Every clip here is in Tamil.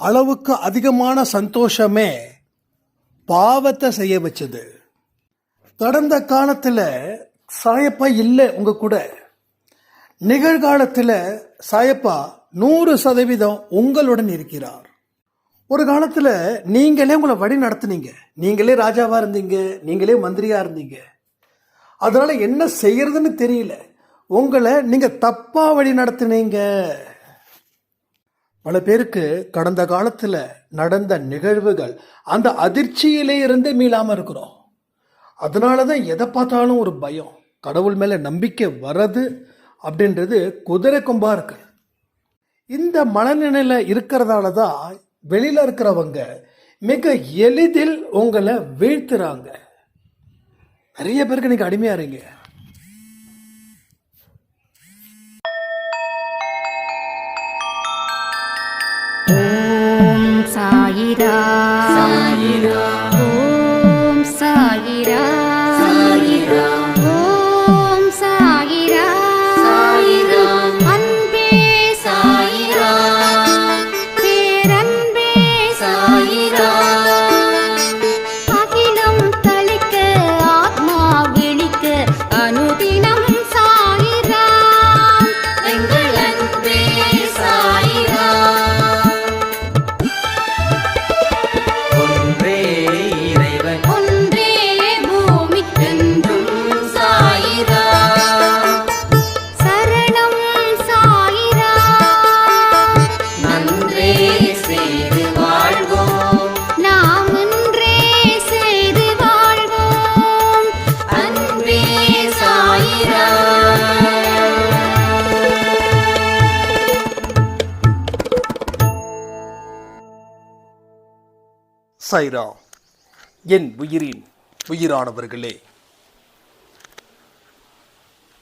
அளவுக்கு அதிகமான சந்தோஷமே பாவத்தை செய்ய வச்சது. கடந்த காலத்தில் சாயப்பா இல்லை உங்கள் கூட. நிகழ்காலத்தில் சாயப்பா நூறு சதவீதம் உங்களுடன் இருக்கிறார். ஒரு காலத்தில் நீங்களே உங்களை வழி நடத்துனீங்க. நீங்களே ராஜாவாக இருந்தீங்க. நீங்களே மந்திரியாக இருந்தீங்க. அதனால் என்ன செய்யறதுன்னு தெரியல. உங்களை நீங்கள் தப்பாக வழி நடத்துனீங்க. பல பேருக்கு கடந்த காலத்துல நடந்த நிகழ்வுகள் அந்த அதிர்ச்சியிலே இருந்து மீளாம இருக்கிறோம். அதனால தான் எதை பார்த்தாலும் ஒரு பயம். கடவுள் மேல நம்பிக்கை வர்றது அப்படின்றது குதிரை கொம்பா இருக்கு. இந்த மனநிலையில இருக்கிறதால தான் வெளியில இருக்கிறவங்க மிக எளிதில் உங்களை வீழ்த்துறாங்க. நிறைய பேருக்கு நீங்கள் அடிமையா இருங்க Ram சைரா. என் உயிரின் உயிரானவர்களே.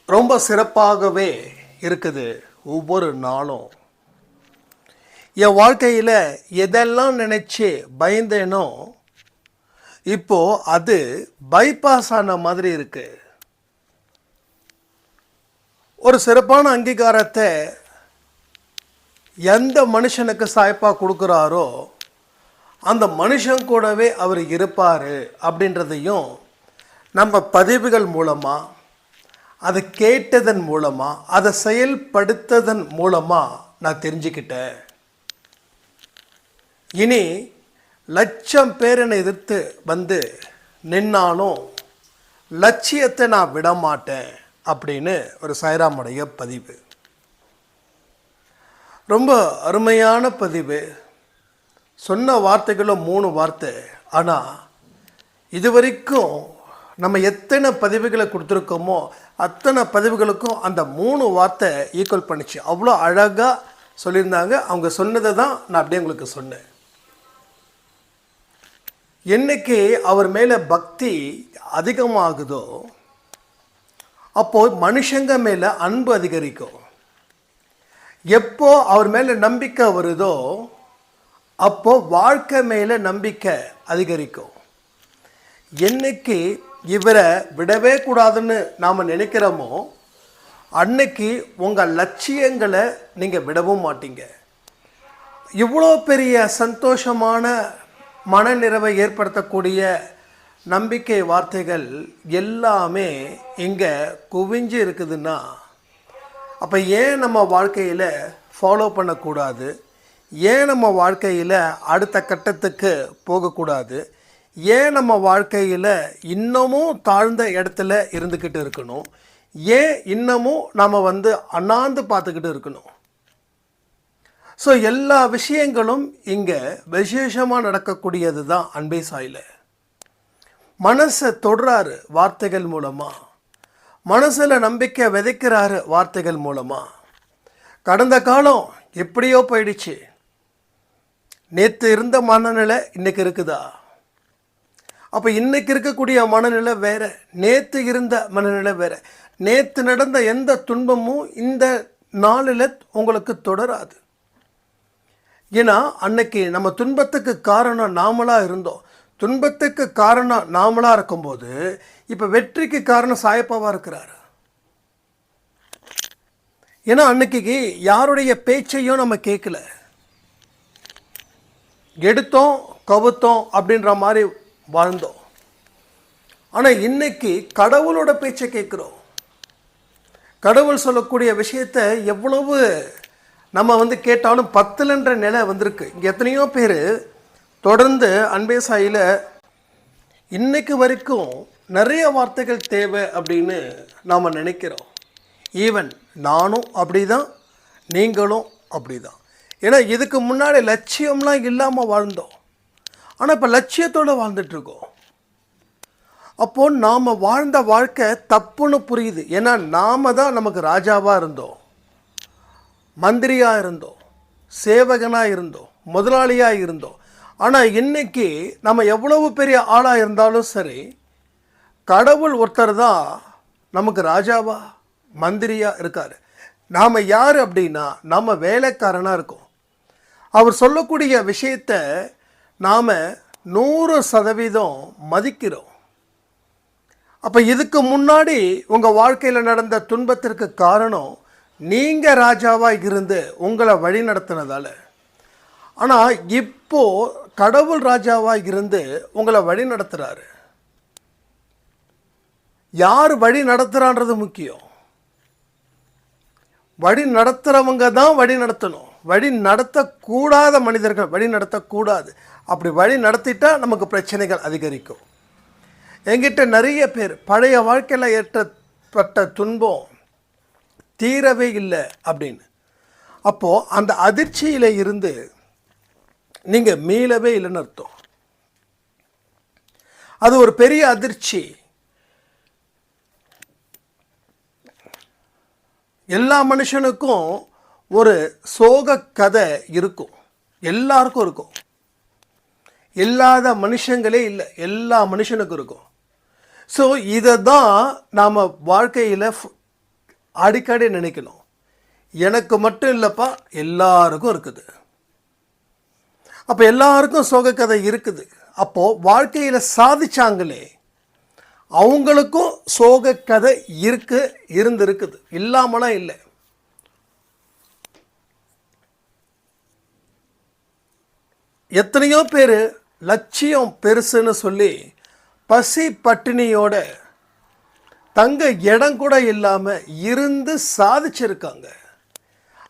ரொம்ப சிறப்பாகவே இருக்குது ஒவ்வொரு நாளும். என் வாழ்க்கையில் எதெல்லாம் நினச்சி பயந்தேனோ இப்போ அது பைபாஸ் ஆன மாதிரி இருக்கு. ஒரு சிறப்பான அங்கீகாரத்தை எந்த மனுஷனுக்கு சாய்ப்பாக கொடுக்குறாரோ அந்த மனுஷன் கூடவே அவர் இருப்பார் அப்படின்றதையும் நம்ம பதிவுகள் மூலமாக அதை கேட்டதன் மூலமாக அதை செயல்படுத்ததன் மூலமாக நான் தெரிஞ்சுக்கிட்டேன். இனி லட்சம் பேர் என்னை எதிர்த்து வந்து நின்னாலும் லட்சியத்தை நான் விட மாட்டேன் அப்படின்னு ஒரு சாய்ராமுடைய பதிவு. ரொம்ப அருமையான பதிவு. சொன்ன வார்த்தைகளும் மூணு வார்த்தை. ஆனால் இதுவரைக்கும் நம்ம எத்தனை பதிவுகளை கொடுத்துருக்கோமோ அத்தனை பதிவுகளுக்கும் அந்த மூணு வார்த்தை ஈக்குவல் பண்ணிச்சு. அவ்வளோ அழகாக சொல்லியிருந்தாங்க. அவங்க சொன்னதை தான் நான் அப்படியே உங்களுக்கு சொன்னேன். என்னைக்கு அவர் மேலே பக்தி அதிகமாகுதோ அப்போது மனுஷங்க மேலே அன்பு அதிகரிக்கும். எப்போ அவர் மேலே நம்பிக்கை வருதோ அப்போ வாழ்க்கை மேலே நம்பிக்கை அதிகரிக்கும். என்னைக்கு இவரை விடவே கூடாதுன்னு நாம் நினைக்கிறோமோ அன்னைக்கு உங்கள் லட்சியங்களை நீங்கள் விடவும் மாட்டீங்க. இவ்வளோ பெரிய சந்தோஷமான மனநிறைவை ஏற்படுத்தக்கூடிய நம்பிக்கை வார்த்தைகள் எல்லாமே இங்கே குவிஞ்சு இருக்குதுன்னா அப்போ ஏன் நம்ம வாழ்க்கையில் ஃபாலோ பண்ணக்கூடாது? ஏன் நம்ம வாழ்க்கையில் அடுத்த கட்டத்துக்கு போகக்கூடாது? ஏன் நம்ம வாழ்க்கையில் இன்னமும் தாழ்ந்த இடத்துல இருந்துக்கிட்டு இருக்கணும்? ஏன் இன்னமும் நாம் வந்து அண்ணாந்து பார்த்துக்கிட்டு இருக்கணும்? ஸோ எல்லா விஷயங்களும் இங்கே விசேஷமாக நடக்கக்கூடியது தான் அன்பே சாயில். மனசை தொடுறாரு வார்த்தைகள் மூலமாக மனசில் நம்பிக்கை விதைக்கிறாரு வார்த்தைகள் மூலமாக கடந்த காலம் எப்படியோ போயிடுச்சு. நேற்று இருந்த மனநிலை இன்றைக்கி இருக்குதா? அப்போ இன்றைக்கி இருக்கக்கூடிய மனநிலை வேறு நேற்று இருந்த மனநிலை வேறு. நேற்று நடந்த எந்த துன்பமும் இந்த நாளில் உங்களுக்கு தொடராது. ஏன்னா அன்னைக்கு நம்ம துன்பத்துக்கு காரணம் நாமளாக இருந்தோம். துன்பத்துக்கு காரணம் நாமளாக இருக்கும்போது இப்போ வெற்றிக்கு காரணம் சாயப்பாவாக இருக்கிறாரு. ஏன்னா அன்னைக்கு யாருடைய பேச்சையும் நம்ம கேட்கல. எடுத்தோம் கவுத்தோம் அப்படின்ற மாதிரி வாழ்ந்தோம். ஆனால் இன்னைக்கு கடவுளோட பேச்சை கேட்குறோம். கடவுள் சொல்லக்கூடிய விஷயத்தை எவ்வளவு நம்ம வந்து கேட்டாலும் பத்துலன்ற நிலை வந்திருக்கு. இங்கே எத்தனையோ பேர் தொடர்ந்து அன்பே சாயில் இன்னைக்கு வரைக்கும் நிறைய வார்த்தைகள் தேவை அப்படின்னு நாம் நினைக்கிறோம். ஈவன் நானும் அப்படிதான் நீங்களும் அப்படிதான். ஏன்னா இதுக்கு முன்னாடி லட்சியம்லாம் இல்லாமல் வாழ்ந்தோம். ஆனால் இப்போ லட்சியத்தோடு வாழ்ந்துட்டுருக்கோம். அப்போது நாம் வாழ்ந்த வாழ்க்கை தப்புன்னு புரியுது. ஏன்னா நாம தான் நமக்கு ராஜாவாக இருந்தோம். மந்திரியாக இருந்தோம். சேவகனாக இருந்தோம். முதலாளியாக இருந்தோம். ஆனால் இன்றைக்கி நம்ம எவ்வளவு பெரிய ஆளாக இருந்தாலும் சரி கடவுள் ஒருத்தர் தான் நமக்கு ராஜாவா மந்திரியாக இருக்கார். நாம் யார் அப்படின்னா நம்ம வேலைக்காரனாக இருக்கோம். அவர் சொல்லக்கூடிய விஷயத்த நாம் நூறு சதவீதம் மதிக்கிறோம். அப்போ இதுக்கு முன்னாடி உங்கள் வாழ்க்கையில் நடந்த துன்பத்திற்கு காரணம் நீங்கள் ராஜாவாக இருந்து உங்களை வழி நடத்தினதால். ஆனால் இப்போது கடவுள் ராஜாவாக இருந்து உங்களை வழி நடத்துகிறாரு யார் வழி நடத்துகிறான்றது முக்கியம். வழி நடத்துகிறவங்க தான் வழி நடத்தணும். வழி நடத்தக்கூடாத மனிதர்கள் வழி நடத்தக்கூடாது. அப்படி வழி நடத்திட்டால் நமக்கு பிரச்சனைகள் அதிகரிக்கும். என்கிட்ட நிறைய பேர் பழைய வாழ்க்கையில் ஏற்றப்பட்ட துன்பம் தீரவே இல்லை அப்படின்னு. அப்போது அந்த அதிர்ச்சியில் இருந்து நீங்கள் மீளவே இல்லைன்னு அர்த்தம். அது ஒரு பெரிய அதிர்ச்சி. எல்லா மனுஷனுக்கும் ஒரு சோக கதை இருக்கும். எல்லாருக்கும் இருக்கும். இல்லாத மனுஷங்களே இல்லை. எல்லா மனுஷனுக்கும் இருக்கும். ஸோ இதை தான் நாம் வாழ்க்கையில் அடிக்கடி நினைக்கணும். எனக்கு மட்டும் இல்லைப்பா எல்லாருக்கும் இருக்குது. அப்போ எல்லாருக்கும் சோகக்கதை இருக்குது. அப்போது வாழ்க்கையில் சாதிச்சாங்களே அவங்களுக்கும் சோகக்கதை இருக்கு இருந்திருக்குது. இல்லாமலாம் இல்லை. எத்தனையோ பேர் லட்சியம் பெருசுன்னு சொல்லி பசி பட்டினியோட தங்க இடம் கூட இல்லாமல் இருந்து சாதிச்சிருக்காங்க.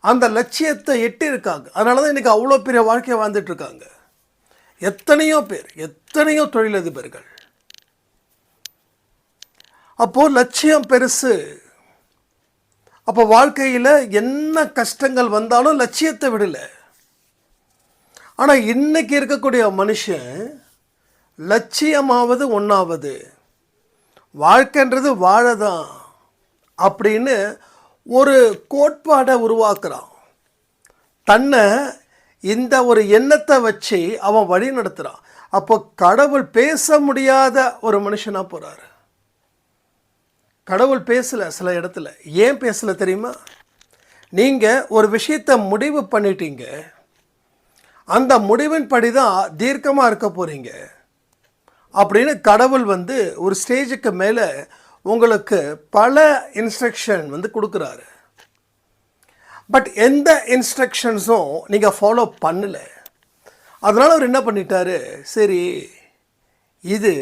அந்த லட்சியத்தை எட்டியிருக்காங்க. அதனால தான் இன்றைக்கி அவ்வளோ பெரிய வாழ்க்கையை வாழ்ந்துட்டுருக்காங்க எத்தனையோ பேர் எத்தனையோ தொழிலதிபர்கள். அப்போது லட்சியம் பெருசு. அப்போ வாழ்க்கையில் என்ன கஷ்டங்கள் வந்தாலும் லட்சியத்தை விடலை. ஆனால் இன்றைக்கி இருக்கக்கூடிய மனுஷன் லட்சியமாவது ஒன்றாவது வாழ்க்கைன்றது வாழதான் அப்படின்னு ஒரு கோட்பாடை உருவாக்குறான். தன்னை இந்த ஒரு எண்ணத்தை வச்சு அவன் வழி நடத்துகிறான் அப்போ கடவுள் பேச முடியாத ஒரு மனுஷனாக போகிறாரு கடவுள் பேசலை சில இடத்துல. ஏன் பேசலை தெரியுமா? நீங்கள் ஒரு விஷயத்தை முடிவு பண்ணிட்டீங்க. அந்த முடிவின்படி தான் தீர்க்கமாக இருக்க போகிறீங்க அப்படின்னு கடவுள் வந்து ஒரு ஸ்டேஜுக்கு மேலே உங்களுக்கு பல இன்ஸ்ட்ரக்ஷன் வந்து கொடுக்குறாரு. பட் எந்த இன்ஸ்ட்ரக்ஷன்ஸும் நீங்கள் ஃபாலோ பண்ணலை. அதனால் அவர் என்ன பண்ணிட்டாரு? சரி இது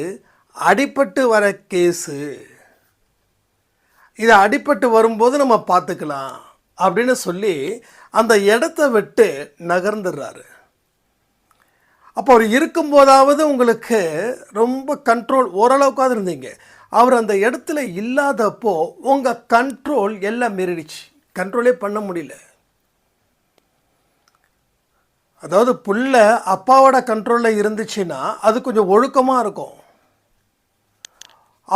அடிபட்டு வர கேஸு இது அடிபட்டு வரும்போது நம்ம பார்த்துக்கலாம் அப்படின்னு சொல்லி அந்த இடத்த விட்டு நகர்ந்துடுறாரு. அப்போ அவர் இருக்கும்போதாவது உங்களுக்கு ரொம்ப கண்ட்ரோல் ஓரளவுக்காவது இருந்தீங்க. அவர் அந்த இடத்துல இல்லாதப்போ உங்கள் கண்ட்ரோல் எல்லாம் மீறிடுச்சு. கண்ட்ரோலே பண்ண முடியல. அதாவது புள்ள அப்பாவோட கண்ட்ரோலில் இருந்துச்சுன்னா அது கொஞ்சம் ஒழுக்கமாக இருக்கும்.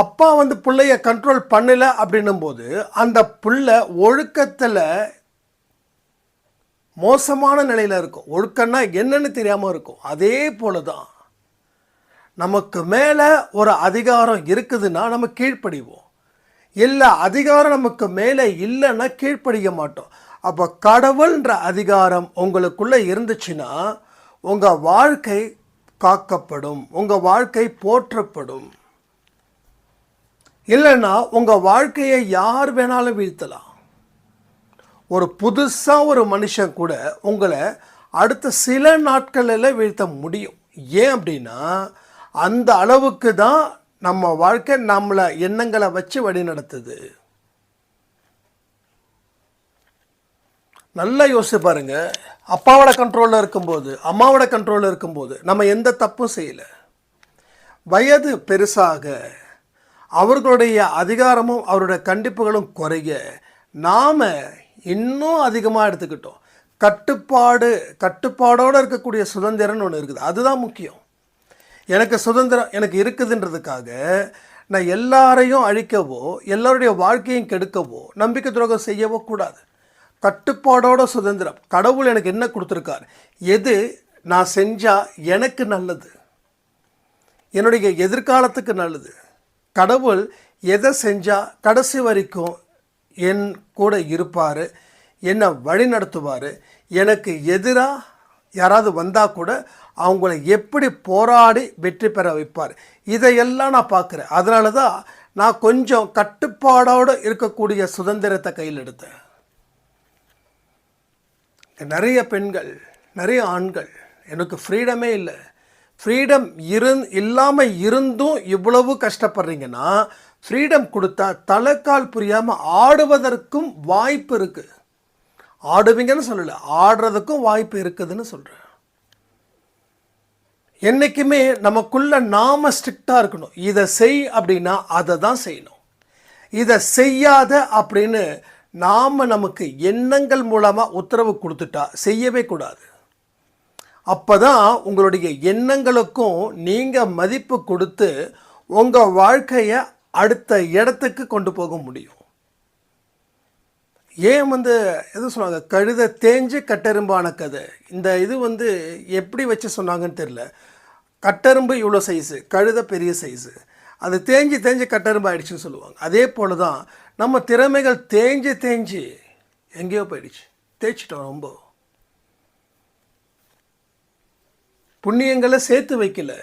அப்பா வந்து பிள்ளைய கண்ட்ரோல் பண்ணல அப்படின்னும் போது அந்த புள்ள ஒழுக்கத்தில் மோசமான நிலையில் இருக்கும். ஒழுக்கம்னா என்னன்னு தெரியாமல் இருக்கும். அதே போல தான் நமக்கு மேலே ஒரு அதிகாரம் இருக்குதுன்னா நம்ம கீழ்ப்படிவோம். இல்லை அதிகாரம் நமக்கு மேலே இல்லைன்னா கீழ்ப்படிய மாட்டோம். அப்போ கடவுள்ன்ற அதிகாரம் உங்களுக்குள்ளே இருந்துச்சுன்னா உங்கள் வாழ்க்கை காக்கப்படும். உங்கள் வாழ்க்கை போற்றப்படும். இல்லைன்னா உங்கள் வாழ்க்கையை யார் வேணாலும் வீழ்த்தலாம். ஒரு புதுசாக ஒரு மனுஷன் கூட உங்களை அடுத்த சில நாட்களில் வீழ்த்த முடியும். ஏன் அப்படின்னா அந்த அளவுக்கு தான் நம்ம வாழ்க்கை நம்மளை எண்ணங்களை வச்சு வழி நடத்துது நல்லா யோசிச்சு பாருங்க. அப்பாவோட கண்ட்ரோலில் இருக்கும்போது அம்மாவோட கண்ட்ரோலில் இருக்கும்போது நம்ம எந்த தப்பும் செய்யலை. வயது பெருசாக அவர்களுடைய அதிகாரமும் அவருடைய கண்டிப்புகளும் குறைய நாம் இன்னும் அதிகமாக எடுத்துக்கிட்டோம். கட்டுப்பாடு கட்டுப்பாடோடு இருக்கக்கூடிய சுதந்திரம்னு ஒன்று இருக்குது. அதுதான் முக்கியம். எனக்கு சுதந்திரம் எனக்கு இருக்குதுன்றதுக்காக நான் எல்லாரையும் அழிக்கவோ எல்லாருடைய வாழ்க்கையும் கெடுக்கவோ நம்பிக்கை துரோகம் செய்யவோ கூடாது. கட்டுப்பாடோட சுதந்திரம். கடவுள் எனக்கு என்ன கொடுத்துருக்கார்? எது நான் செஞ்சால் எனக்கு நல்லது. என்னுடைய எதிர்காலத்துக்கு நல்லது. கடவுள் எதை செஞ்சால் கடைசி வரைக்கும் என் கூட இருப்பார் என்னை வழி நடத்துவார் எனக்கு எதிராக யாராவது வந்தால் கூட அவங்கள எப்படி போராடி வெற்றி பெற வைப்பார் இதையெல்லாம் நான் பார்க்குறேன். அதனால தான் நான் கொஞ்சம் கட்டுப்பாடோடு இருக்கக்கூடிய சுதந்திரத்தை கையில் எடுத்தேன். நிறைய பெண்கள் நிறைய ஆண்கள் எனக்கு ஃப்ரீடமே இல்லை. ஃப்ரீடம் இருந் இல்லாமல் இருந்தும் இவ்வளவு கஷ்டப்படுறீங்கன்னா ஃப்ரீடம் கொடுத்தா தலைக்கால் புரியாமல் ஆடுவதற்கும் வாய்ப்பு இருக்குது ஆடுவீங்கன்னு சொல்லலை ஆடுறதுக்கும் வாய்ப்பு இருக்குதுன்னு சொல்கிறேன் என்றைக்குமே நமக்குள்ளே நாம் ஸ்ட்ரிக்டாக இருக்கணும். இதை செய் அப்படின்னா அதை தான் செய்யணும். இதை செய்யாத அப்படின்னு நாம் நமக்கு எண்ணங்கள் மூலமாக உத்தரவு கொடுத்துட்டா செய்யவே கூடாது. அப்போ தான் உங்களுடைய எண்ணங்களுக்கும் நீங்கள் மதிப்பு கொடுத்து உங்கள் வாழ்க்கையை அடுத்த இடத்துக்கு கொண்டு போக முடியும். ஏன் வந்து எது சொன்னாங்க? கழுத தேஞ்சு கட்டெரும்பான கதை. இந்த இது வந்து எப்படி வச்சு சொன்னாங்கன்னு தெரில கட்டெரும்பு இவ்வளோ சைஸு கழுத பெரிய சைஸு அது தேஞ்சு தேஞ்சு கட்டெரும்பு ஆயிடுச்சுன்னு சொல்லுவாங்க. அதே போல தான் நம்ம திறமைகள் தேஞ்சு தேஞ்சு எங்கேயோ போயிடுச்சு. தேய்ச்சிட்டோம் ரொம்ப. புண்ணியங்களை சேர்த்து வைக்கல.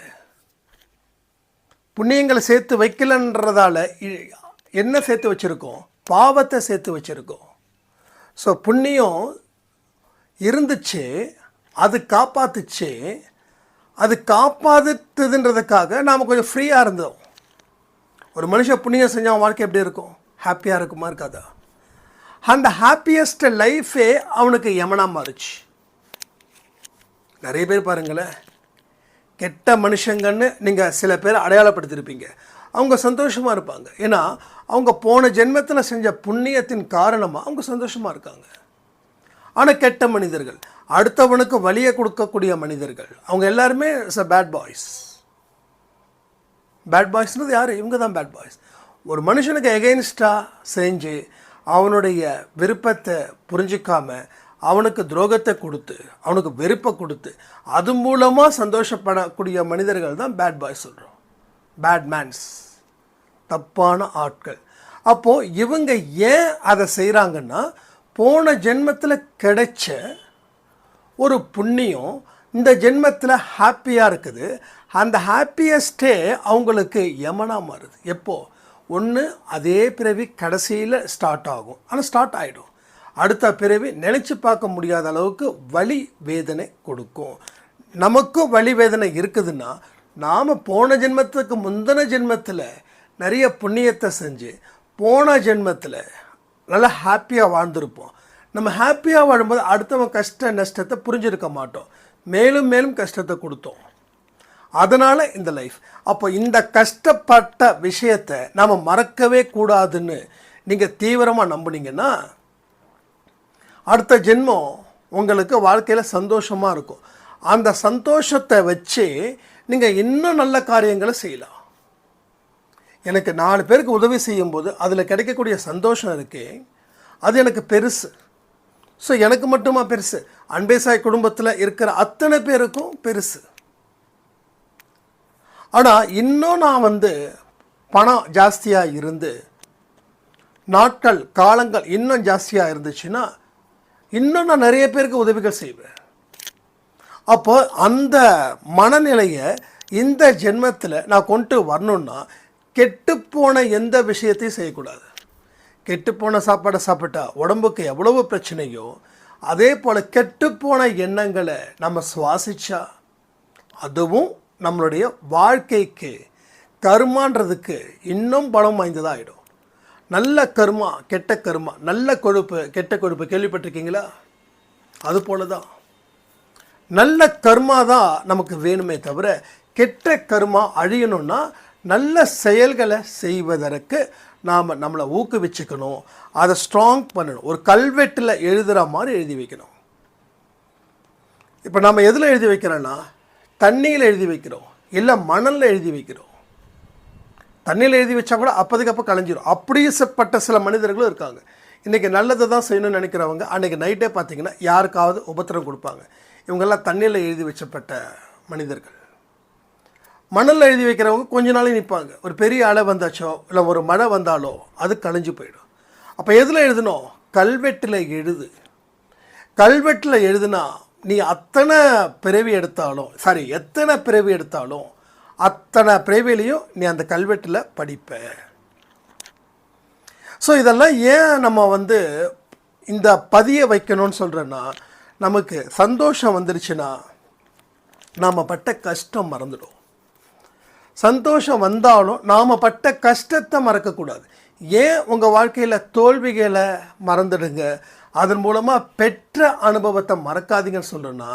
புண்ணியங்களை சேர்த்து வைக்கலன்றதால இ- என்ன சேர்த்து வச்சுருக்கோம்? பாவத்தை சேர்த்து வச்சுருக்கோம். ஸோ புண்ணியம் இருந்துச்சு அது காப்பாத்துச்சு. அது காப்பாத்துதுன்றதுக்காக நாம் கொஞ்சம் ஃப்ரீயாக இருந்தோம். ஒரு மனுஷன் புண்ணியம் செஞ்சால் அவன் வாழ்க்கை எப்படி இருக்கும்? ஹாப்பியாக இருக்குமா இருக்காதா? அந்த ஹாப்பியஸ்ட் லைஃபே அவனுக்கு யமனாக மாறுச்சு. நிறைய பேர் பாருங்களேன் கெட்ட மனுஷங்கன்னு நீங்கள் சில பேர் அடையாளப்படுத்தியிருப்பீங்க அவங்க சந்தோஷமாக இருப்பாங்க. ஏன்னா அவங்க போன ஜென்மத்தில் செஞ்ச புண்ணியத்தின் காரணமாக அவங்க சந்தோஷமாக இருக்காங்க. ஆனால் கெட்ட மனிதர்கள் அடுத்தவனுக்கு வலியை கொடுக்கக்கூடிய மனிதர்கள் அவங்க எல்லாருமே is a bad boys bad பாய்ஸ்னது யார்? இவங்க தான் பேட் பாய்ஸ் ஒரு மனுஷனுக்கு எகெயின்ஸ்டாக செஞ்சு அவனுடைய விருப்பத்தை புரிஞ்சிக்காமல் அவனுக்கு துரோகத்தை கொடுத்து அவனுக்கு வெறுப்பை கொடுத்து அது மூலமாக சந்தோஷப்படக்கூடிய மனிதர்கள் தான் பேட் பாய் சொல்கிறோம் பேட் மேன்ஸ் தப்பான ஆட்கள். அப்போது இவங்க ஏன் அதை செய்கிறாங்கன்னா போன ஜென்மத்தில் கிடைச்ச ஒரு புண்ணியம் இந்த ஜென்மத்தில் ஹாப்பியாக இருக்குது. அந்த ஹாப்பியஸ்டே அவங்களுக்கு யமனாக மாறுது. எப்போது ஒன்று அதே பிறவி கடைசியில் ஸ்டார்ட் ஆகும். ஆனால் ஸ்டார்ட் ஆகிடும் அடுத்த பிறவி நினச்சி பார்க்க முடியாத அளவுக்கு வலி வேதனை கொடுக்கும். நமக்கும் வலி வேதனை இருக்குதுன்னா நாம் போன ஜென்மத்துக்கு முந்தின ஜென்மத்தில் நிறைய புண்ணியத்தை செஞ்சு போன ஜென்மத்தில் நல்லா ஹாப்பியாக வாழ்ந்திருப்போம். நம்ம ஹாப்பியாக வாழும்போது அடுத்தவன் கஷ்ட நஷ்டத்தை புரிஞ்சிருக்க மாட்டோம். மேலும் மேலும் கஷ்டத்தை கொடுத்தோம். அதனால் இந்த லைஃப் அப்போ இந்த கஷ்டப்பட்ட விஷயத்தை நாம் மறக்கவே கூடாதுன்னு நீங்கள் தீவிரமாக நம்புனீங்கன்னா அடுத்த ஜென்மம் உங்களுக்கு வாழ்க்கையில் சந்தோஷமாக இருக்கும். அந்த சந்தோஷத்தை வச்சு நீங்கள் இன்னும் நல்ல காரியங்களை செய்யலாம். எனக்கு நாலு பேருக்கு உதவி செய்யும்போது அதில் கிடைக்கக்கூடிய சந்தோஷம் இருக்கே அது எனக்கு பெருசு. ஸோ எனக்கு மட்டுமா பெருசு? அன்பேசாய் குடும்பத்தில் இருக்கிற அத்தனை பேருக்கும் பெருசு. ஆனால் இன்னும் நான் வந்து பணம் ஜாஸ்தியாக இருந்து நாட்கள் காலங்கள் இன்னும் ஜாஸ்தியாக இருந்துச்சுன்னா இன்னும் நான் நிறைய பேருக்கு உதவிகள் செய்வேன். அப்போ அந்த மனநிலையை இந்த ஜென்மத்தில் நான் கொண்டு வரணுன்னா கெட்டுப்போன எந்த விஷயத்தையும் செய்யக்கூடாது. கெட்டுப்போன சாப்பாடை சாப்பிட்டா உடம்புக்கு எவ்வளவு பிரச்சனையோ அதே போல் கெட்டுப்போன எண்ணங்களை நம்ம சுவாசிச்சா அதுவும் நம்மளுடைய வாழ்க்கைக்கு கர்மான்றதுக்கு இன்னும் பலம் வாய்ந்ததாகிடும் நல்ல கர்மா கெட்ட கர்மா நல்ல கொழுப்பு கெட்ட கொழுப்பு கேள்விப்பட்டிருக்கீங்களா? அது போல தான் நல்ல கர்மா தான் நமக்கு வேணுமே தவிர கெட்ட கர்மா அழியணும்னா நல்ல செயல்களை செய்வதற்கு நாம் நம்மளை ஊக்குவிச்சுக்கணும். அதை ஸ்ட்ராங் பண்ணணும். ஒரு கல்வெட்டில் எழுதுகிற மாதிரி எழுதி வைக்கணும். இப்போ நம்ம எதில் எழுதி வைக்கிறோன்னா தண்ணியில் எழுதி வைக்கிறோம். இல்லை மணலில் எழுதி வைக்கிறோம். தண்ணியில் எழுதி வச்சா கூட அப்போதுக்கு அப்போ கலைஞ்சிரும். அப்படியேப்பட்ட சில மனிதர்களும் இருக்காங்க. இன்றைக்கி நல்லதை தான் செய்யணும்னு நினைக்கிறவங்க அன்றைக்கி நைட்டே பார்த்தீங்கன்னா யாருக்காவது உபத்திரம் கொடுப்பாங்க. இவங்கெல்லாம் தண்ணியில் எழுதி வச்சப்பட்ட மனிதர்கள். மணலில் எழுதி வைக்கிறவங்க கொஞ்ச நாளே நிற்பாங்க ஒரு பெரிய அலை வந்தாச்சோ இல்லை ஒரு மழை வந்தாலோ அது கழிஞ்சு போயிடும். அப்போ எதில் எழுதணும்? கல்வெட்டில் எழுது. கல்வெட்டில் எழுதுனா நீ அத்தனை பிறவி எடுத்தாலும் சாரி எத்தனை பிறவி எடுத்தாலும் அத்தனை பிரைவேலையும் நீ அந்த கல்வெட்டில் படிப்ப. ஸோ இதெல்லாம் ஏன் நம்ம வந்து இந்த பதிய வைக்கணும்னு சொல்கிறேன்னா நமக்கு சந்தோஷம் வந்துருச்சுன்னா நாம் பட்ட கஷ்டம் மறந்துடும். சந்தோஷம் வந்தாலும் நாம் பட்ட கஷ்டத்தை மறக்கக்கூடாது. ஏன் உங்கள் வாழ்க்கையில் தோல்விகளை மறந்துடுங்க? அதன் மூலமாக பெற்ற அனுபவத்தை மறக்காதீங்கன்னு சொல்கிறேன்னா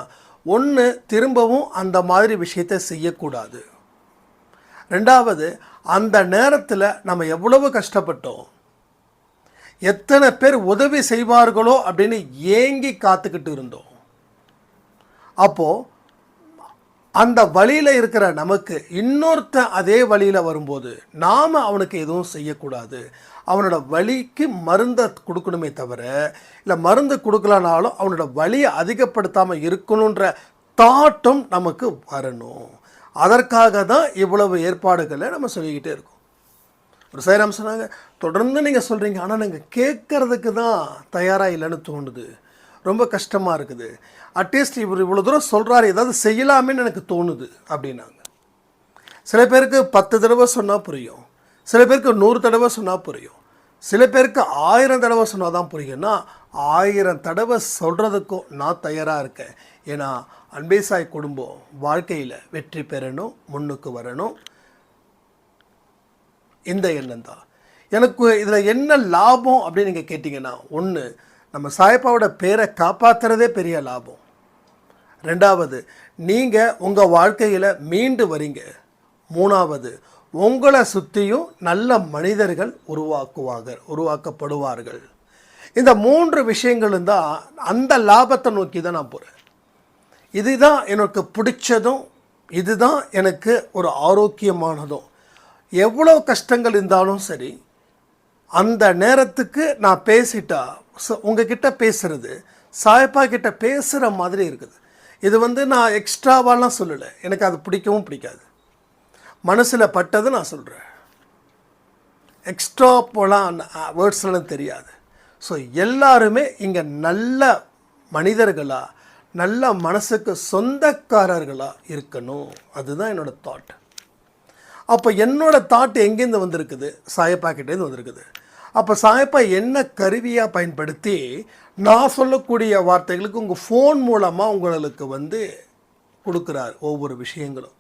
ஒன்று திரும்பவும் அந்த மாதிரி விஷயத்தை செய்யக்கூடாது. ரெண்டாவது அந்த நேரத்தில் நம்ம எவ்வளவு கஷ்டப்பட்டோம்? எத்தனை பேர் உதவி செய்வார்களோ அப்படின்னு ஏங்கி காத்துக்கிட்டு இருந்தோம். அப்போது அந்த வழியில் இருக்கிற நமக்கு இன்னொருத்தன் அதே வழியில் வரும்போது நாம் அவனுக்கு எதுவும் செய்யக்கூடாது. அவனோட வழிக்கு மருந்தை கொடுக்கணுமே தவிர இல்லை மருந்து கொடுக்கலனாலும் அவனோட வலியை அதிகப்படுத்தாமல் இருக்கணுன்ற தாட்டும் நமக்கு வரணும். அதற்காக தான் இவ்வளவு ஏற்பாடுகளை நம்ம சொல்லிக்கிட்டே இருக்கோம். ஒரு சைராம் சொன்னாங்க தொடர்ந்து நீங்கள் சொல்கிறீங்க ஆனால் நீங்கள் கேட்குறதுக்கு தான் தயாராக இல்லைன்னு தோணுது. ரொம்ப கஷ்டமாக இருக்குது. அட்லீஸ்ட் இவர் இவ்வளோ தூரம் சொல்கிறாரு ஏதாவது செய்யலாமேன்னு எனக்கு தோணுது அப்படின்னாங்க. சில பேருக்கு பத்து தடவை சொன்னால் புரியும். சில பேருக்கு நூறு தடவை சொன்னால் புரியும். சில பேருக்கு ஆயிரம் தடவை சொன்னால் தான் புரியும்னா ஆயிரம் தடவை சொல்கிறதுக்கும் நான் தயாராக இருக்கேன். ஏன்னா அன்பேசாய் குடும்பம் வாழ்க்கையில் வெற்றி பெறணும் முன்னுக்கு வரணும். இந்த எண்ணம் தான் எனக்கு இதில் என்ன லாபம் அப்படின்னு நீங்கள் கேட்டிங்கன்னா ஒன்று நம்ம சாயப்பாவோட பேரை காப்பாற்றுறதே பெரிய லாபம். ரெண்டாவது நீங்கள் உங்கள் வாழ்க்கையில் மீண்டு வரீங்க. மூணாவது உங்களை சுற்றியும் நல்ல மனிதர்கள் உருவாக்குவாங்க உருவாக்கப்படுவார்கள். இந்த மூன்று விஷயங்களும் தான் அந்த லாபத்தை நோக்கி தான் நான் போகிறேன் இதுதான் எனக்கு பிடிச்சதும் இதுதான் எனக்கு ஒரு ஆரோக்கியமானதும். எவ்வளோ கஷ்டங்கள் இருந்தாலும் சரி அந்த நேரத்துக்கு நான் பேசிட்டா உங்ககிட்ட பேசுகிறது சாயப்பா கிட்ட பேசுகிற மாதிரி இருக்குது. இது வந்து நான் எக்ஸ்ட்ராவாலாம் சொல்லலை. எனக்கு அது பிடிக்கவும் பிடிக்காது. மனசில் பட்டது நான் சொல்கிறேன் எக்ஸ்ட்ரா போலாம் வேர்ட்ஸ்லாம் தெரியாது. ஸோ எல்லாருமே இங்கே நல்ல மனிதர்களாக நல்ல மனசுக்கு சொந்தக்காரர்களாக இருக்கணும். அதுதான் என்னோட தாட் அப்போ என்னோடய தாட் எங்கேருந்து வந்திருக்குது? சாயப்பாக்கிட்டேருந்து வந்திருக்குது. அப்போ சாயப்பா என்ன கருவியாக பயன்படுத்தி நான் சொல்லக்கூடிய வார்த்தைகளுக்கு உங்கள் ஃபோன் மூலமாக உங்களுக்கு வந்து கொடுக்குறார் ஒவ்வொரு விஷயங்களும்.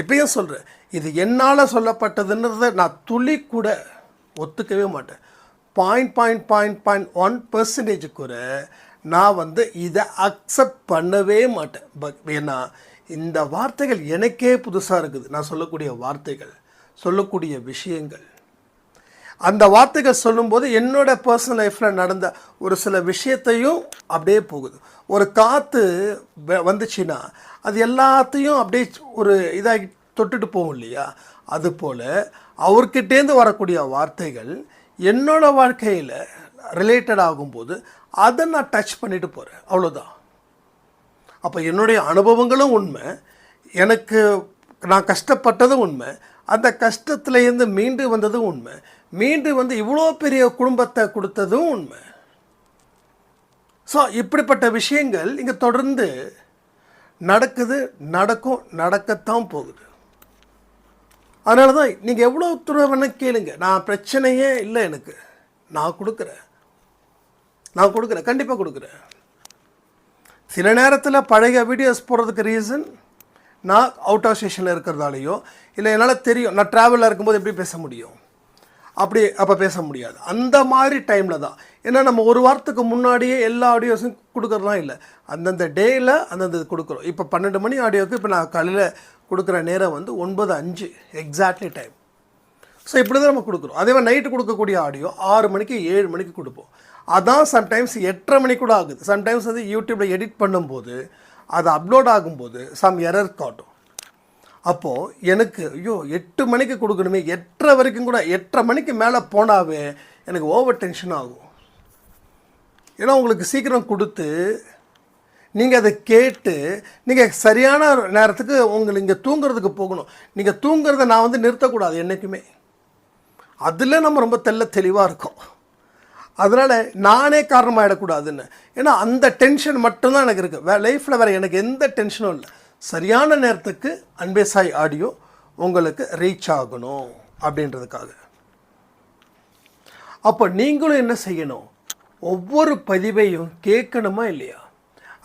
இப்பயும் சொல்கிறேன் இது என்னால் சொல்லப்பட்டதுன்றதை நான் துளி கூட ஒத்துக்கவே மாட்டேன். Point point point point one percentage கூட நான் வந்து இதை அக்செப்ட் பண்ணவே மாட்டேன். பட் ஏன்னா இந்த வார்த்தைகள் எனக்கே புதுசாக இருக்குது. நான் சொல்லக்கூடிய வார்த்தைகள் சொல்லக்கூடிய விஷயங்கள். அந்த வார்த்தைகள் சொல்லும்போது என்னோட பர்சனல் லைஃப்பில் நடந்த ஒரு சில விஷயத்தையும் அப்படியே போகுது. ஒரு காற்று வந்துச்சுன்னா அது எல்லாத்தையும் அப்படியே ஒரு இதாகி தொட்டுட்டு போகும் இல்லையா? அதுபோல் அவர்கிட்டேருந்து வரக்கூடிய வார்த்தைகள் என்னோடய வாழ்க்கையில் ரிலேட்டட் ஆகும்போது அதை நான் டச் பண்ணிட்டு போகிறேன் அவ்வளோதான் அப்போ என்னுடைய அனுபவங்களும் உண்மை. எனக்கு நான் கஷ்டப்பட்டதும் உண்மை. அந்த கஷ்டத்துலேருந்து மீண்டு வந்ததும் உண்மை. மீண்டு வந்து இவ்வளோ பெரிய குடும்பத்தை கொடுத்ததும் உண்மை. ஸோ இப்படிப்பட்ட விஷயங்கள் இங்கே தொடர்ந்து நடக்குது நடக்கும் நடக்கத்தான் போகுது. அதனால தான் நீங்கள் எவ்வளோ தூரம் வேணால் கேளுங்க. நான் பிரச்சனையே இல்லை எனக்கு. நான் கொடுக்குறேன். நான் கொடுக்குறேன் கண்டிப்பாக கொடுக்குறேன். சில நேரத்தில் பழைய வீடியோஸ் போடுறதுக்கு ரீசன் நான் அவுட் ஆஃப் ஸ்டேஷனில் இருக்கிறதாலையோ இல்லை என்னால் தெரியும் நான் ட்ராவலில் இருக்கும்போது எப்படி பேச முடியும்? அப்படி அப்போ பேச முடியாது. அந்த மாதிரி டைமில் தான். ஏன்னா நம்ம ஒரு வாரத்துக்கு முன்னாடியே எல்லா ஆடியோஸும் கொடுக்குறதுலாம் இல்லை. அந்தந்த டேயில் அந்தந்த இது கொடுக்குறோம். இப்போ பன்னெண்டு மணி ஆடியோக்கு இப்போ நான் காலையில் கொடுக்குற நேரம் வந்து ஒன்பது அஞ்சு எக்ஸாக்ட்லி டைம் ஸோ இப்படி தான் நம்ம கொடுக்குறோம். அதே மாதிரி நைட்டு கொடுக்கக்கூடிய ஆடியோ ஆறு மணிக்கு ஏழு மணிக்கு கொடுப்போம். அதான் சம்டைம்ஸ் எட்டரை மணி கூட ஆகுது. சம்டைம்ஸ் வந்து யூடியூப்பில் எடிட் பண்ணும்போது அது அப்லோட் ஆகும்போது சம் எரர் காட்டும். அப்போது எனக்கு ஐயோ எட்டு மணிக்கு கொடுக்கணுமே எட்டரை வரைக்கும் கூட எட்டரை மணிக்கு மேலே போனாவே எனக்கு ஓவர் டென்ஷன் ஆகும். ஏன்னா உங்களுக்கு சீக்கிரம் கொடுத்து நீங்கள் அதை கேட்டு நீங்கள் சரியான நேரத்துக்கு உங்களுக்கு இங்கே தூங்குறதுக்கு போகணும். நீங்கள் தூங்குறத நான் வந்து நிறுத்தக்கூடாது என்றைக்குமே அதில் நம்ம ரொம்ப தெள்ள தெளிவாக இருக்கோம். அதனால் நானே காரணமாகிடக்கூடாதுன்னு ஏன்னா அந்த டென்ஷன் மட்டும்தான் எனக்கு இருக்குது வே லைஃப்பில் வேறு எனக்கு எந்த டென்ஷனும் இல்லை. சரியான நேரத்துக்கு அன்பே சாய் ஆடியோ உங்களுக்கு ரீச் ஆகணும் அப்படின்றதுக்காக. அப்போ நீங்களும் என்ன செய்யணும்? ஒவ்வொரு பதிவையும் கேட்கணுமா இல்லையா?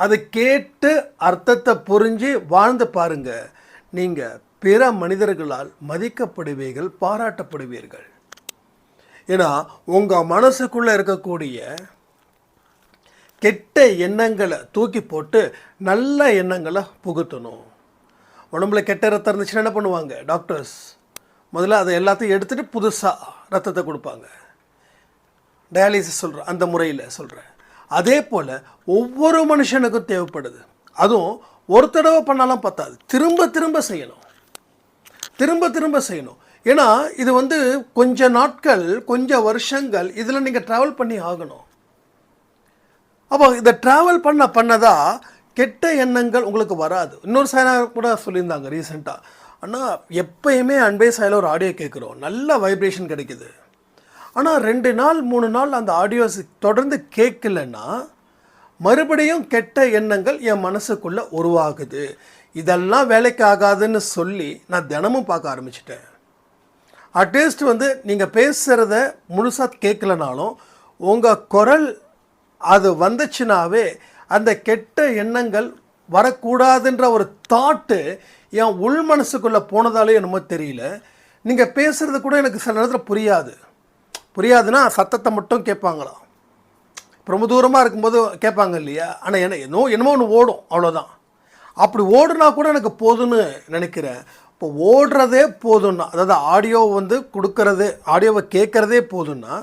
அதை கேட்டு அர்த்தத்தை புரிஞ்சு வாழ்ந்து பாருங்கள் நீங்கள் பிற மனிதர்களால் மதிக்கப்படுவீர்கள் பாராட்டப்படுவீர்கள். ஏன்னா உங்கள் மனசுக்குள்ளே இருக்கக்கூடிய கெட்ட எண்ணங்களை தூக்கி போட்டு நல்ல எண்ணங்களை புகுத்தணும். உடம்புல கெட்ட ரத்தம் இருந்துச்சுன்னா என்ன பண்ணுவாங்க? டாக்டர்ஸ் முதல்ல அதை எல்லாத்தையும் எடுத்துகிட்டு புதுசாக ரத்தத்தை கொடுப்பாங்க. டயாலிசிஸ் சொல்கிறேன் அந்த முறையில் சொல்கிறேன் அதே போல் ஒவ்வொரு மனுஷனுக்கும் தேவைப்படுது. அதுவும் ஒரு தடவை பண்ணாலும் பத்தாது. திரும்ப திரும்ப செய்யணும். திரும்ப திரும்ப செய்யணும். ஏன்னா இது வந்து கொஞ்ச நாட்கள் கொஞ்சம் வருஷங்கள் இதில் நீங்கள் ட்ராவல் பண்ணி ஆகணும். அப்போ இதை ட்ராவல் பண்ண பண்ணதா கெட்ட எண்ணங்கள் உங்களுக்கு வராது. இன்னொரு சாயனா கூட சொல்லியிருந்தாங்க ரீசெண்டாக ஆனால் எப்பயுமே அன்பே சாயில் ஒரு ஆடியோ கேட்குறோம். நல்ல வைப்ரேஷன் கிடைக்குது. ஆனால் ரெண்டு நாள் மூணு நாள் அந்த ஆடியோஸ் தொடர்ந்து கேட்கலன்னா மறுபடியும் கெட்ட எண்ணங்கள் என் மனசுக்குள்ளே உருவாகுது. இதெல்லாம் வேலைக்கு ஆகாதுன்னு சொல்லி நான் தினமும் பார்க்க ஆரம்பிச்சிட்டேன். அட்லீஸ்ட் வந்து நீங்கள் பேசுகிறத முழுசாக கேட்கலனாலும் உங்கள் குரல் அது வந்துச்சுனாவே அந்த கெட்ட எண்ணங்கள் வரக்கூடாதுன்ற ஒரு தாட்டு என் உள் மனசுக்குள்ளே போனதாலே என்னமோ தெரியல. நீங்கள் பேசுகிறது கூட எனக்கு சில நேரத்தில் புரியாது. புரியாதுன்னா சத்தத்தை மட்டும் கேட்பாங்களாம். ரொம்ப தூரமாக இருக்கும்போது கேட்பாங்க இல்லையா? ஆனால் என்ன என்னோ என்னமோ ஒன்று ஓடும் அவ்வளோதான் அப்படி ஓடுனா கூட எனக்கு போதும்னு நினைக்கிறேன். இப்போ ஓடுறதே போதும்னா அதாவது ஆடியோ வந்து கொடுக்கறது ஆடியோவை கேட்குறதே போதும்னா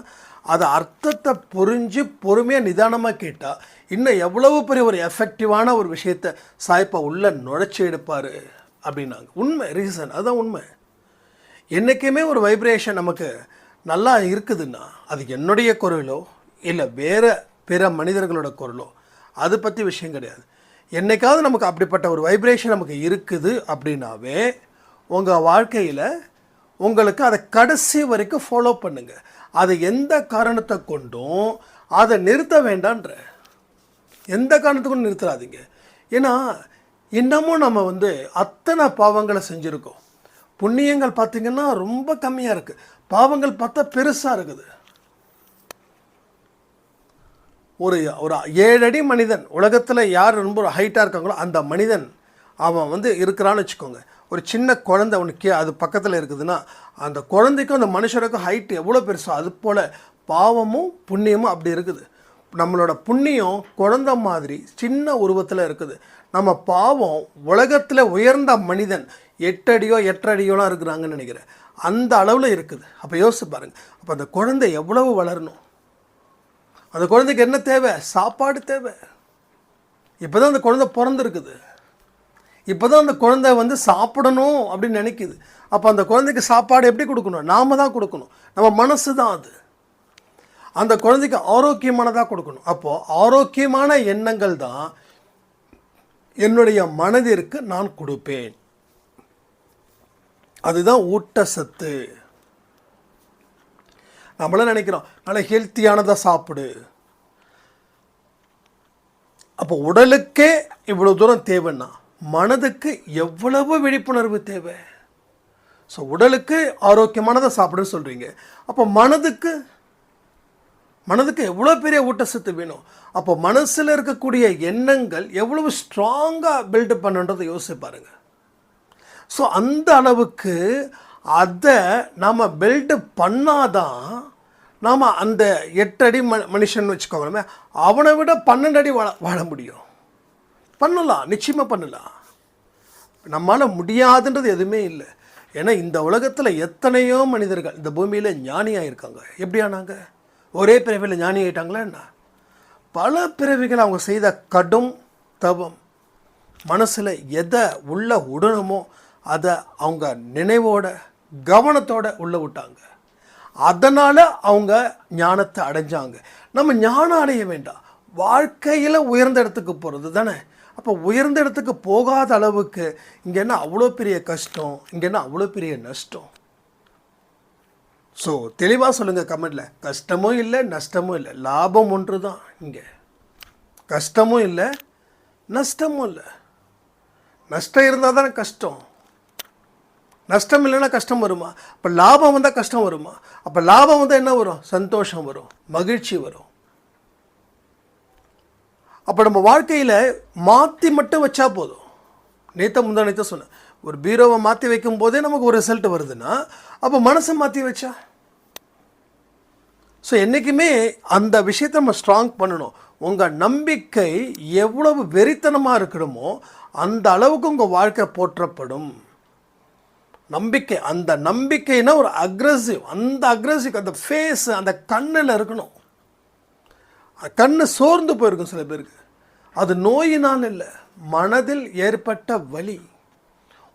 அது அர்த்தத்தை புரிஞ்சு பொறுமையாக நிதானமாக கேட்டால் இன்னும் எவ்வளவு பெரிய ஒரு எஃபெக்டிவான ஒரு விஷயத்தை சாய்ப்பா உள்ளே நுழைச்சி எடுப்பார் அப்படின்னாங்க. உண்மை ரீசன் அதுதான் உண்மை. என்றைக்குமே ஒரு வைப்ரேஷன் நமக்கு நல்லா இருக்குதுன்னா அது என்னுடைய குரலோ இல்லை வேறு பிற மனிதர்களோட குரலோ அது பற்றி விஷயம் கிடையாது. என்னைக்காவது நமக்கு அப்படிப்பட்ட ஒரு வைப்ரேஷன் நமக்கு இருக்குது அப்படின்னாவே உங்கள் வாழ்க்கையில் உங்களுக்கு அதை கடைசி வரைக்கும் ஃபாலோ பண்ணுங்க. அதை எந்த காரணத்தை கொண்டும் அதை நிறுத்த வேண்டான்ற எந்த காரணத்துக்கும் நிறுத்தாதீங்க. ஏன்னா இன்னமும் நம்ம வந்து அத்தனை பாவங்களை செஞ்சுருக்கோம். புண்ணியங்கள் பார்த்திங்கன்னா ரொம்ப கம்மியாக இருக்குது பாவங்கள் பார்த்தா பெருசாக இருக்குது. ஒரு ஒரு ஏழடி மனிதன் உலகத்தில் யார் ரொம்ப ஹைட்டாக இருக்காங்களோ அந்த மனிதன் அவன் வந்து இருக்கிறான்னு வச்சுக்கோங்க. ஒரு சின்ன குழந்தை அவனுக்கு அது பக்கத்தில் இருக்குதுன்னா அந்த குழந்தைக்கும் அந்த மனுஷருக்கும் ஹைட் எவ்வளோ பெருசோ அது போல் பாவமும் புண்ணியமும் அப்படி இருக்குது. நம்மளோட புண்ணியம் குழந்த மாதிரி சின்ன உருவத்தில் இருக்குது. நம்ம பாவம் உலகத்தில் உயர்ந்த மனிதன் எட்டடியோ எட்டடியோலாம் இருக்கிறாங்கன்னு நினைக்கிறேன். அந்த அளவில் இருக்குது. அப்போ யோசிச்சு பாருங்கள் அப்போ அந்த குழந்தை எவ்வளவு வளரணும்? அந்த குழந்தைக்கு என்ன தேவை? சாப்பாடு தேவை. இப்போ தான் அந்த குழந்தை பிறந்திருக்குது. இப்போ தான் அந்த குழந்தை வந்து சாப்பிடணும் அப்படின்னு நினைக்குது. அப்போ அந்த குழந்தைக்கு சாப்பாடு எப்படி கொடுக்கணும்? நாம தான் கொடுக்கணும். நம்ம மனசு தான் அது. அந்த குழந்தைக்கு ஆரோக்கியமானதாக கொடுக்கணும். அப்போது ஆரோக்கியமான எண்ணங்கள் தான் என்னுடைய மனதிற்கு நான் கொடுப்பேன். அதுதான் ஊட்டச்சத்து நம்மளாம் நினைக்கிறோம் நல்ல ஹெல்த்தியானதாக சாப்பிடு. அப்போ உடலுக்கே இவ்வளோ தூரம் தேவைன்னா மனதுக்கு எவ்வளவு விழிப்புணர்வு தேவை? ஸோ உடலுக்கு ஆரோக்கியமானதை சாப்பிடுன்னு சொல்கிறீங்க அப்போ மனதுக்கு மனதுக்கு எவ்வளோ பெரிய ஊட்டச்சத்து வேணும்? அப்போ மனசில் இருக்கக்கூடிய எண்ணங்கள் எவ்வளவு ஸ்ட்ராங்காக பில்டு பண்ணுன்றதை யோசிச்சு பாருங்கள் ஸோ அந்த அளவுக்கு அதை நாம் பில்டு பண்ணாதான் நாம் அந்த எட்டு அடி ம மனுஷன் வச்சுக்கோங்களேன் அவனை விட பன்னெண்டு அடி வாழ வாழ முடியும். பண்ணலாம் நிச்சயமாக பண்ணலாம். நம்மளால் முடியாதுன்றது எதுவுமே இல்லை. ஏன்னா இந்த உலகத்தில் எத்தனையோ மனிதர்கள் இந்த பூமியில் ஞானியாக இருக்காங்க எப்படி ஆனாங்க? ஒரே பிறவியில் ஞானி ஆகிட்டாங்களா என்ன? பல பிறவிகள் அவங்க செய்த கடும் தவம். மனசில் எதை உள்ள உடணுமோ அதை அவங்க நினைவோட கவனத்தோட உள்ள விட்டாங்க. அதனால் அவங்க ஞானத்தை அடைஞ்சாங்க. நம்ம ஞானம் அடைய வேண்டாம். வாழ்க்கையில் உயர்ந்த இடத்துக்கு போகிறது தானே? அப்போ உயர்ந்த இடத்துக்கு போகாத அளவுக்கு இங்கே என்ன அவ்வளோ பெரிய கஷ்டம்? இங்கே என்ன அவ்வளோ பெரிய நஷ்டம்? ஸோ தெளிவாக சொல்லுங்கள் கமெண்டில். கஷ்டமும் இல்லை நஷ்டமும் இல்லை. லாபம் ஒன்று தான் இங்கே. கஷ்டமும் இல்லை நஷ்டமும் இல்லை. நஷ்டம் இருந்தால் தானே கஷ்டம். நஷ்டம் இல்லைன்னா கஷ்டம் வருமா? அப்போ லாபம் வந்தால் கஷ்டம் வருமா? அப்போ லாபம் வந்தால் என்ன வரும்? சந்தோஷம் வரும். மகிழ்ச்சி வரும். அப்போ நம்ம வாழ்க்கையில் மாற்றி மட்டும் வச்சா போதும். நேற்று முந்தா நேற்று சொன்னேன் ஒரு பீரோவை மாற்றி வைக்கும் போதே நமக்கு ஒரு ரிசல்ட் வருதுன்னா அப்போ மனசை மாற்றி வச்சா? ஸோ என்றைக்குமே அந்த விஷயத்தை நம்ம ஸ்ட்ராங் பண்ணணும். உங்கள் நம்பிக்கை எவ்வளவு வெறித்தனமாக இருக்கணுமோ அந்த அளவுக்கு உங்கள் வாழ்க்கை போற்றப்படும். நம்பிக்கை அந்த நம்பிக்கைனா ஒரு அக்ரஸிவ் அந்த அக்ரஸிவ் அந்த ஃபேஸ் அந்த கண்ணில் இருக்கணும். கண்ணு சோர்ந்து போயிருக்கும் சில பேருக்கு. அது நோயினால் இல்லை மனதில் ஏற்பட்ட வலி.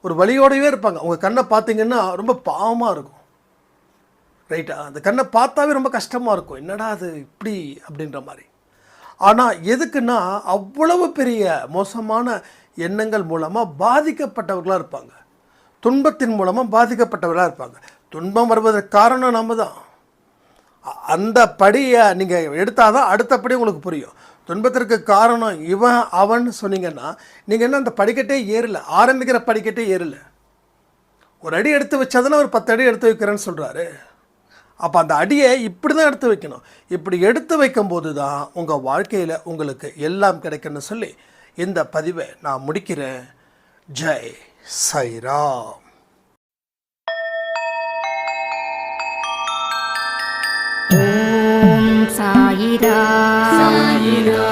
ஒரு வலியோடவே இருப்பாங்க. அவங்க கண்ணை பார்த்தீங்கன்னா ரொம்ப பாவமாக இருக்கும். ரைட்டா அந்த கண்ணை பார்த்தாவே ரொம்ப கஷ்டமாக இருக்கும். என்னடா அது இப்படி அப்படின்ற மாதிரி. ஆனால் எதுக்குன்னா அவ்வளவு பெரிய மோசமான எண்ணங்கள் மூலமாக பாதிக்கப்பட்டவர்களாக இருப்பாங்க. துன்பத்தின் மூலமாக பாதிக்கப்பட்டவர்களாக இருப்பாங்க. துன்பம் வருவதற்கு காரணம் நம்ம தான். அந்த படியை நீங்கள் எடுத்தால் தான் அடுத்த படி உங்களுக்கு புரியும். துன்பத்திற்கு காரணம் இவன் அவன் சொன்னீங்கன்னா நீங்கள் என்ன அந்த படிக்கட்டே ஏறல. ஆரம்பிக்கிற படிக்கட்டே ஏறல. ஒரு அடி எடுத்து வச்சதுன்னா ஒரு பத்து அடி எடுத்து வைக்கிறேன்னு சொல்கிறாரு அப்போ அந்த அடியை இப்படி தான் எடுத்து வைக்கணும். இப்படி எடுத்து வைக்கும்போது தான் உங்கள் வாழ்க்கையில் உங்களுக்கு எல்லாம் கிடைக்கும்னு சொல்லி இந்த பதிவை நான் முடிக்கிறேன். ஜெய் சைராம். ॐ सायिरा सायिरा